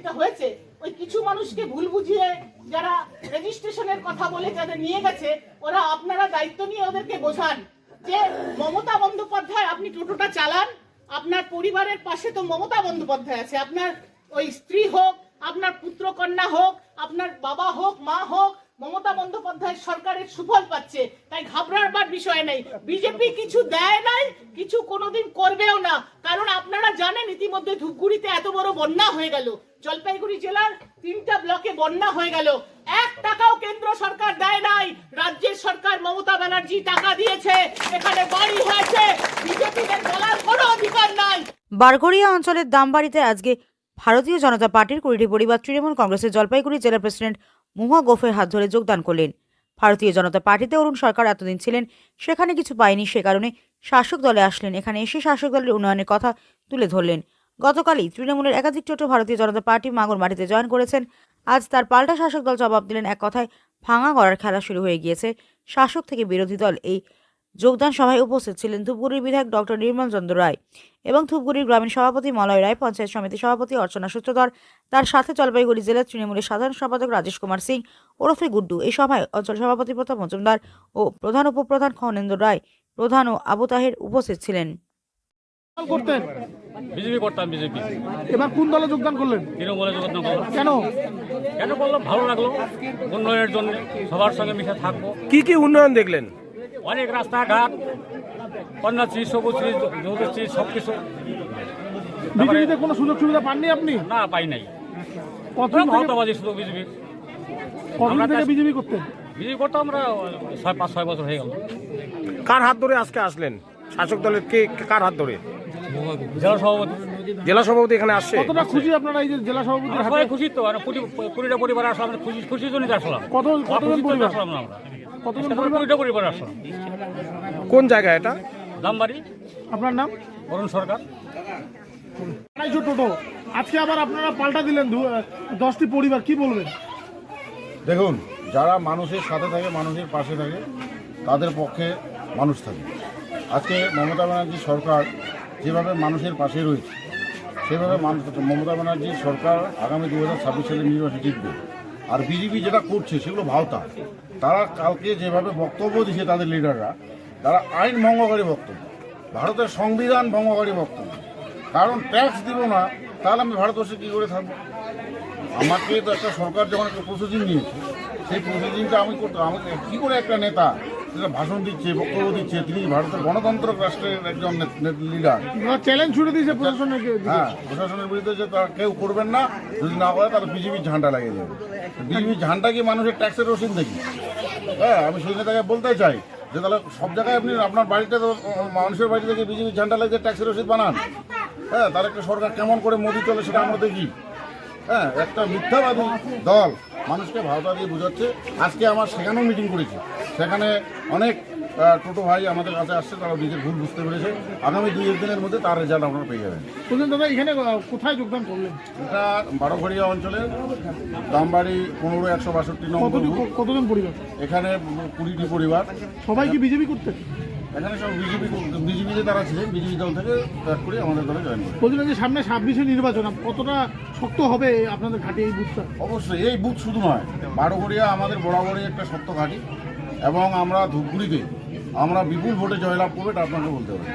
এটা হয়েছে। ওই কিছু মানুষকে ভুল বুঝিয়ে যারা রেজিস্ট্রেশনের কথা বলে যাদের নিয়ে গেছে, ওরা আপনারা দায়িত্ব নিয়ে ওদেরকে বোঝান যে মমতা বন্দ্যোপাধ্যায়, আপনি টোটোটা চালান, আপনার পরিবারের পাশে তো মমতা বন্দ্যোপাধ্যায় আছে। আপনার ওই স্ত্রী হোক, আপনার পুত্র কন্যা হোক, আপনার বাবা হোক, মা হোক, মমতা বন্দ্যোপাধ্যায় সরকারের সুফল পাচ্ছে। তাই ঘাবড়াবার বিষয় নেই। বিজেপি কিছু দেয় নাই, কিছু কোনোদিন করবেও না। কারণ আপনারা জানেন, ইতিমধ্যে ধূপগুড়িতে এত বড় বন্যা হয়ে গেল। জলপাইগুড়ি জেলার তিনটা ব্লকে বন্যা হয়ে গেল। এক টাকাও কেন্দ্র সরকার দেয় নাই। রাজ্যের সরকার মমতা ব্যানার্জি টাকা দিয়েছে। এখানে বাড়ি হয়েছে। বিজেপিদের বলার কোনো অধিকার নাই। বারঘড়িয়া অঞ্চলের দামবাড়িতে আজকে ভারতীয় জনতা পার্টির কুড়িটি পরিবার, তৃণমূল কংগ্রেসের জলপাইগুড়ি জেলা প্রেসিডেন্ট মুহা গোফের হাত ধরে যোগদান করলেন। ভারতীয় জনতা পার্টিতে অরুণ সরকার এতদিন ছিলেন, সেখানে কিছু পায়নি। সে কারণে শাসক দলে আসলেন। এখানে এসে শাসক দলের উন্নয়নের কথা তুলে ধরলেন। গতকালই তৃণমূলের একাধিক টোটো ভারতীয় জনতা পার্টি মাগুর মাটিতে জয়েন করেছেন। আজ তার পাল্টা শাসক দল জবাব দিলেন। এক কথায় ভাঙা করার খেলা শুরু হয়ে গিয়েছে। শাসক থেকে বিরোধী দল এই যোগদান সভায় উপস্থিত ছিলেন ধূপগুড়ির বিধায়ক ডক্টর নির্মল চন্দ্র রায় এবং ধূপগুড়ির গ্রামীণ সভাপতি মলয় রায় পঞ্চায়েত সমিতি সভাপতি অর্চনা সূত্রধর তার সাথে জলপাইগুড়ি জেলার তৃণমূলের সাধারণ সম্পাদক রাজেশ কুমার সিং ওরফে গুড্ডু। এই সভায় অঞ্চল সভাপতি প্রতাপ মজুমদার ও প্রধান উপপ্রধান খনেন্দ্র রায় প্রধান ও আবু তাহের উপস্থিত ছিলেন। দল করতেন? বিজেপি করতাম বিজেপি। এবার কোন দলে যোগদান করলেন? তৃণমূলে যোগদান করলাম। কেন? কেন করলাম? ভালো লাগল। উন্নয়নের জন্য সবার সঙ্গে মিশে থাকব। কি কি উন্নয়ন দেখলেন? অনেক রাস্তাঘাট কন্যাশ্রী সবুজশ্রী যৌধশ্রী সব কিছু। বিজেপিতে কোনো সুযোগ সুবিধা পাননি আপনি? না পাই নাই। কতদিন ভারতবাদী শুধু বিজেপি। কতদিন থেকে বিজেপি করতেন বিজেপি করতাম আমরা ছয় পাঁচ ছয় বছর হয়ে গেল। কার হাত ধরে আজকে আসলেন? শাসক দলের কে কার হাত ধরে? জেলা সভাপতি। জেলা সভাপতি এখানে আসছে। কতটা খুশি আপনারা এই যে জেলা সভাপতির আমরা খুশি তো আর কুড়িটা পরিবার আসলাম খুশি খুশির জন্যই তো আসলাম। কত কতজন পরিবার? আসলাম আমরা। কতজন পরিবার? কুড়িটা পরিবার আসলাম কোন জায়গা এটা? দামবাড়ি। আপনার নাম? অরুণ সরকার। আড়াইশো টোটো আজকে আবার আপনারা পাল্টা দিলেন দু- দশটি পরিবার কি বলবেন? দেখুন যারা মানুষের সাথে থাকে মানুষের পাশে থাকে তাদের পক্ষে মানুষ থাকে। আজকে মমতা ব্যানার্জি সরকার যেভাবে মানুষের পাশে রয়েছে সেভাবে মানুষ মমতা ব্যানার্জি সরকার আগামী দু হাজার ছাব্বিশ সালের নির্বাচনে জিতবে। আর বিজেপি যেটা করছে সেগুলো ভাওতা। তারা কালকে যেভাবে বক্তব্য দিয়েছে তাদের লিডাররা তারা আইন ভঙ্গকারী বক্তব্য, ভারতের সংবিধান ভঙ্গকারী বক্তব্য। কারণ ট্যাক্স দিব না, তাহলে আমি ভারতবর্ষে কী করে থাকব? আমাকে তো একটা সরকার যখন একটা প্রসেসিং নিয়েছে সেই প্রসেসিংটা আমি করতাম। আমাকে কী করে একটা নেতা ভাষণ দিচ্ছে বক্তব্য দিচ্ছে তিনি ভারতের গণতন্ত্র রাষ্ট্রের একজন লিডার চ্যালেঞ্জ ছুড়ে দিয়েছে প্রশাসনের হ্যাঁ প্রশাসনের বিরুদ্ধে যে তারা কেউ করবেন না যদি না করে তাহলে বিজেপির ঝান্ডা লাগিয়ে দেবে। বিজেপির ঝান্ডা কি মানুষের ট্যাক্সের রসিদ দেখি হ্যাঁ আমি সেই নেতাকে বলতে চাই যে তাহলে সব জায়গায় আপনি আপনার বাড়িতে মানুষের বাড়ি থেকে বিজেপির ঝান্ডা লাগিয়ে ট্যাক্সের রসিদ বানান। হ্যাঁ তার একটা সরকার কেমন করে মোদি চলে সেটা আমরা দেখি। হ্যাঁ একটা মিথ্যাবাদী দল মানুষকে ভাওতা দিয়ে বোঝাচ্ছে। আজকে আমার সেখানেও মিটিং করেছি। সেখানে অনেক টোটো ভাই আমাদের কাছে আসছে তারা নিজের ভুল বুঝতে পেরেছে। আগামী দুই একদিনের মধ্যে তার রেজাল্ট আপনারা পেয়ে যাবেন। বলছেন দাদা এখানে কোথায় যোগদান করলেন? এটা বারোঘড়িয়া অঞ্চলের দামবাড়ি পনেরো একশো বাষট্টি নম্বর কতজন পরিবার? এখানে কুড়িটি পরিবার। সবাই কি বিজেপি করতেন এখানে সব বিজেপি বিজেপিতে তারা ছিলেন বিজেপি দল থেকে ত্যাগ করে আমাদের দলে জয়েন করে বলছিলেন যে সামনে ছাব্বিশে নির্বাচন কতটা শক্ত হবে আপনাদের ঘাটি এই বুথটা? অবশ্যই এই বুথ শুধু নয় বারোগড়িয়া আমাদের বরাবরই একটা শক্ত ঘাঁটি এবং আমরা ধূপগুড়িতে আমরা বিপুল ভোটে জয়লাভ করবে এটা আপনাকে বলতে পারি